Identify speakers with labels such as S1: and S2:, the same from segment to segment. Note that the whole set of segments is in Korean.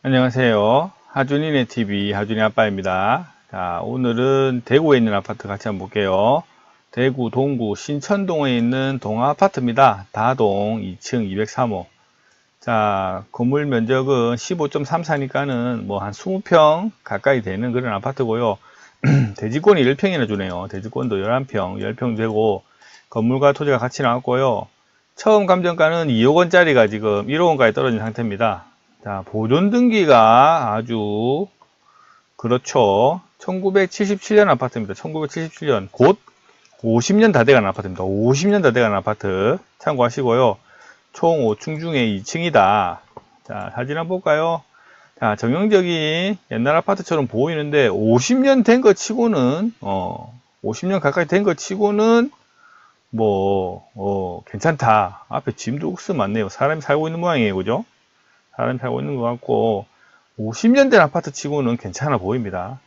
S1: 안녕하세요. 하준이네 TV 하준이 아빠입니다. 자, 오늘은 대구에 있는 아파트 같이 한번 볼게요. 대구 동구 신천동에 있는 동아 아파트입니다. 다동 2층 203호. 자, 건물 면적은 15.34니까는 뭐 한 20평 가까이 되는 그런 아파트고요. 대지권이 1평이나 주네요. 대지권도 11평, 10평 되고 건물과 토지가 같이 나왔고요. 처음 감정가는 2억 원짜리가 지금 1억 원까지 떨어진 상태입니다. 자, 보존 등기가 아주 그렇죠. 1977년 아파트입니다. 1977년 곧 50년 다 돼가는 아파트입니다. 50년 다 돼가는 아파트 참고하시고요. 총 5층 중에 2층이다. 자, 사진 한번 볼까요? 자, 정형적인 옛날 아파트처럼 보이는데 50년 된것 치고는 어, 50년 가까이 된것 치고는 뭐 어, 괜찮다. 앞에 짐도 욱스 많네요. 사람이 살고 있는 모양이에요. 그죠? 사람이 살고 있는 것 같고 50년 된 아파트 치고는 괜찮아 보입니다.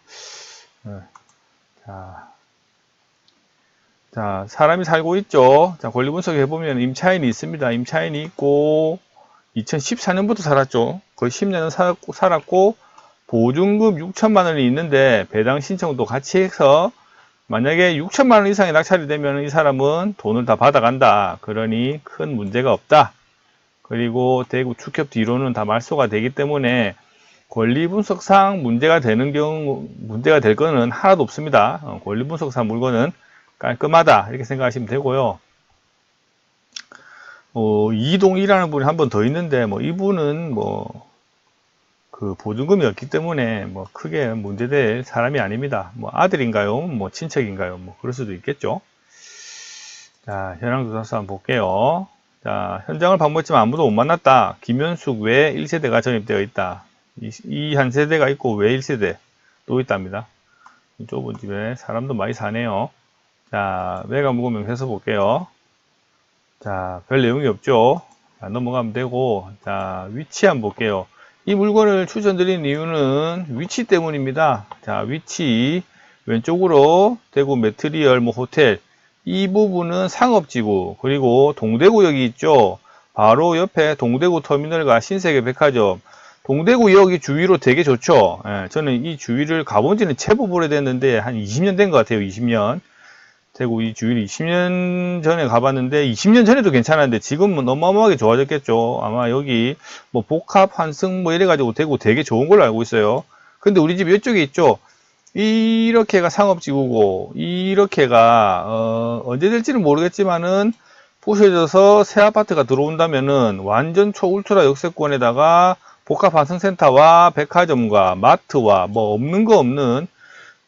S1: 네. 자, 자, 사람이 살고 있죠. 자, 권리 분석 해 보면 임차인이 있습니다. 임차인이 있고 2014년부터 살았죠. 거의 10년은 살았고, 살았고 보증금 6천만 원이 있는데 배당 신청도 같이 해서 만약에 6천만 원 이상이 낙찰이 되면 이 사람은 돈을 다 받아간다. 그러니 큰 문제가 없다. 그리고 대구 축협 뒤로는 다 말소가 되기 때문에 권리 분석상 문제가 되는 경우 문제가 될 거는 하나도 없습니다. 어, 권리 분석상 물건은 깔끔하다 이렇게 생각하시면 되고요. 어, 이동이라는 분이 한 번 더 있는데 뭐 이분은 뭐 그 보증금이 없기 때문에 뭐 크게 문제될 사람이 아닙니다. 뭐 아들인가요? 뭐 친척인가요? 뭐 그럴 수도 있겠죠. 자 현황 조사서 한번 볼게요. 자, 현장을 방문했지만 아무도 못 만났다. 김현숙 외 1세대가 전입되어 있다. 이 한 세대가 있고 외 1세대 또 있답니다. 이 좁은 집에 사람도 많이 사네요. 자, 외가 무고 명세서 볼게요. 자, 별 내용이 없죠. 자, 넘어가면 되고, 자, 위치 한번 볼게요. 이 물건을 추천드린 이유는 위치 때문입니다. 자, 위치. 왼쪽으로 대구 매트리얼 뭐 호텔. 이 부분은 상업지구 그리고 동대구역이 있죠. 바로 옆에 동대구 터미널과 신세계 백화점 동대구역이 주위로 되게 좋죠. 예, 저는 이 주위를 가본 지는 제법 오래됐는데 한 20년 된 것 같아요. 20년. 대구 이 주위를 20년 전에 가봤는데 20년 전에도 괜찮았는데 지금은 어마어마하게 좋아졌겠죠. 아마 여기 뭐 복합 환승 뭐 이래가지고 대구 되게 좋은 걸로 알고 있어요. 근데 우리 집 이쪽에 있죠. 이렇게가 상업지구고 이렇게가 어, 언제 될지는 모르겠지만은 부셔져서 새 아파트가 들어온다면은 완전 초울트라 역세권에다가 복합환승센터와 백화점과 마트와 뭐 없는 거 없는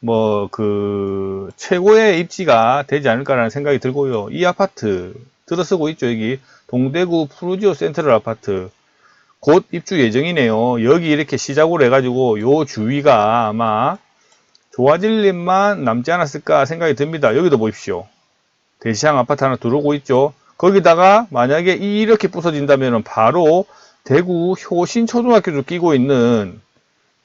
S1: 뭐 그 최고의 입지가 되지 않을까라는 생각이 들고요. 이 아파트 들어서고 있죠. 여기 동대구 푸르지오 센트럴 아파트 곧 입주 예정이네요. 여기 이렇게 시작으로 해가지고 요 주위가 아마 좋아질 일만 남지 않았을까 생각이 듭니다. 여기도 보십시오. 대시양 아파트 하나 들어오고 있죠. 거기다가 만약에 이렇게 부서진다면 바로 대구 효신초등학교도 끼고 있는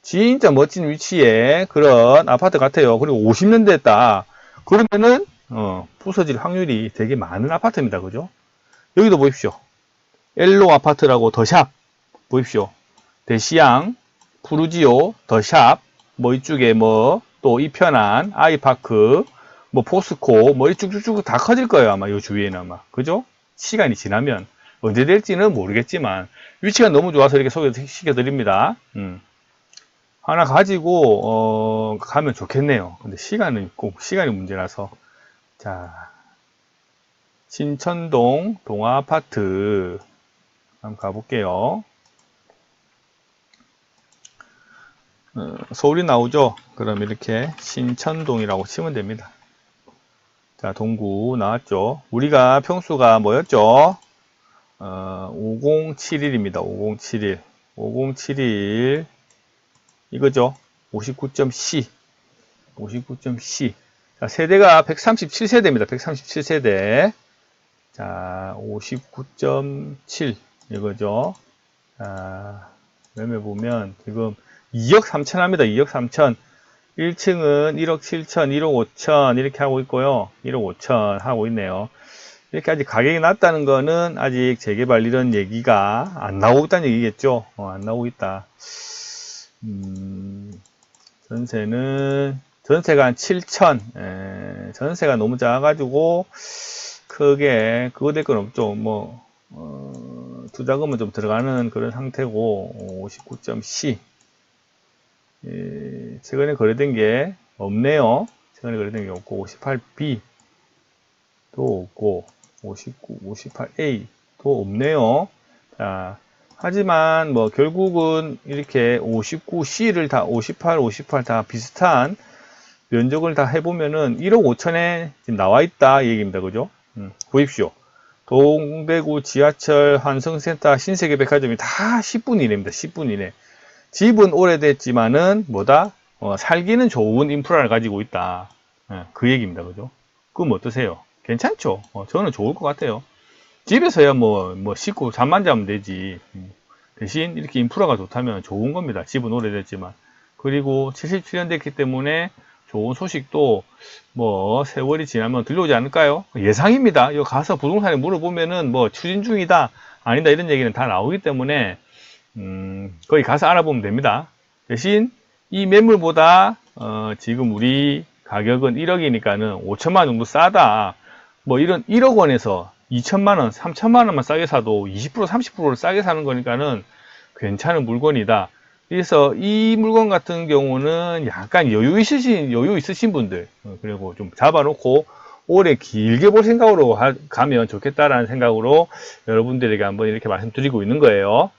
S1: 진짜 멋진 위치에 그런 아파트 같아요. 그리고 50년 됐다. 그러면은 어, 부서질 확률이 되게 많은 아파트입니다. 그죠? 여기도 보십시오. 엘로 아파트라고 더샵 보십시오. 대시양, 푸르지오, 더샵 뭐 이쪽에 뭐 또 이편한 아이파크 뭐 포스코 뭐 이쭉쭉쭉 다 커질 거예요 아마 요 주위에는 아마. 그죠? 시간이 지나면 언제 될지는 모르겠지만 위치가 너무 좋아서 이렇게 소개시켜 드립니다. 음. 하나 가지고 어, 가면 좋겠네요. 근데 시간은 꼭 시간이 문제라서. 자. 신천동 동아아파트. 한번 가볼게요 어, 서울이 나오죠. 그럼 이렇게 신천동이라고 치면 됩니다. 자, 동구 나왔죠. 우리가 평수가 뭐였죠? 어, 5071입니다. 5071. 5071. 이거죠. 59.C. 59.C. 자, 세대가 137세대입니다. 137세대. 자, 59.7. 이거죠. 자, 매매 보면 지금 2억 3천 합니다. 2억 3천. 1층은 1억 7천, 1억 5천 이렇게 하고 있고요. 1억 5천 하고 있네요. 이렇게 아직 가격이 낮다는 거는 아직 재개발 이런 얘기가 안 나오고 있다는 얘기겠죠. 어, 안 나오고 있다. 음, 전세는 전세가 한 7천 에, 전세가 너무 작아가지고 크게 그거 될 건 없죠 뭐 어, 투자금은 좀 들어가는 그런 상태고 59.C 예, 최근에 거래된 게 없네요 최근에 거래된 게 없고 58B 도 없고 59, 58A 도 없네요 자 하지만 뭐 결국은 이렇게 59C를 다 58, 58 다 비슷한 면적을 다 해보면은 1억 5천에 지금 나와 있다 이 얘기입니다. 그죠? 음, 보십시오. 동대구 지하철 환승센터 신세계백화점이 다 10분 이내입니다. 10분 이내. 집은 오래됐지만은 뭐다? 어, 살기는 좋은 인프라를 가지고 있다. 예, 그 얘기입니다. 그죠? 그럼 어떠세요? 괜찮죠? 어, 저는 좋을 것 같아요. 집에서야 뭐, 뭐, 씻고 잠만 자면 되지. 음, 대신 이렇게 인프라가 좋다면 좋은 겁니다. 집은 오래됐지만. 그리고 77년 됐기 때문에 좋은 소식도 뭐 세월이 지나면 들려오지 않을까요? 예상입니다. 이거 가서 부동산에 물어보면은 뭐 추진 중이다, 아니다 이런 얘기는 다 나오기 때문에 음, 거기 가서 알아보면 됩니다. 대신 이 매물보다 어, 지금 우리 가격은 1억이니까는 5천만 원 정도 싸다. 뭐 이런 1억 원에서 2천만 원, 3천만 원만 싸게 사도 20% 30%를 싸게 사는 거니까는 괜찮은 물건이다. 그래서 이 물건 같은 경우는 약간 여유 있으신 여유 있으신 분들 어, 그리고 좀 잡아놓고 오래 길게 볼 생각으로 하- 가면 좋겠다라는 생각으로 여러분들에게 한번 이렇게 말씀드리고 있는 거예요.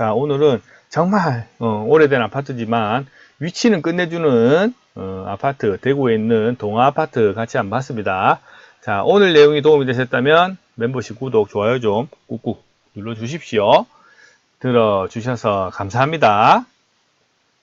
S1: 자 오늘은 정말 어, 오래된 아파트지만 위치는 끝내주는 어, 아파트 대구에 있는 동아 아파트 같이 한번 봤습니다. 자 오늘 내용이 도움이 되셨다면 멤버십 구독 좋아요 좀 꾹꾹 눌러 주십시오. 들어 주셔서 감사합니다.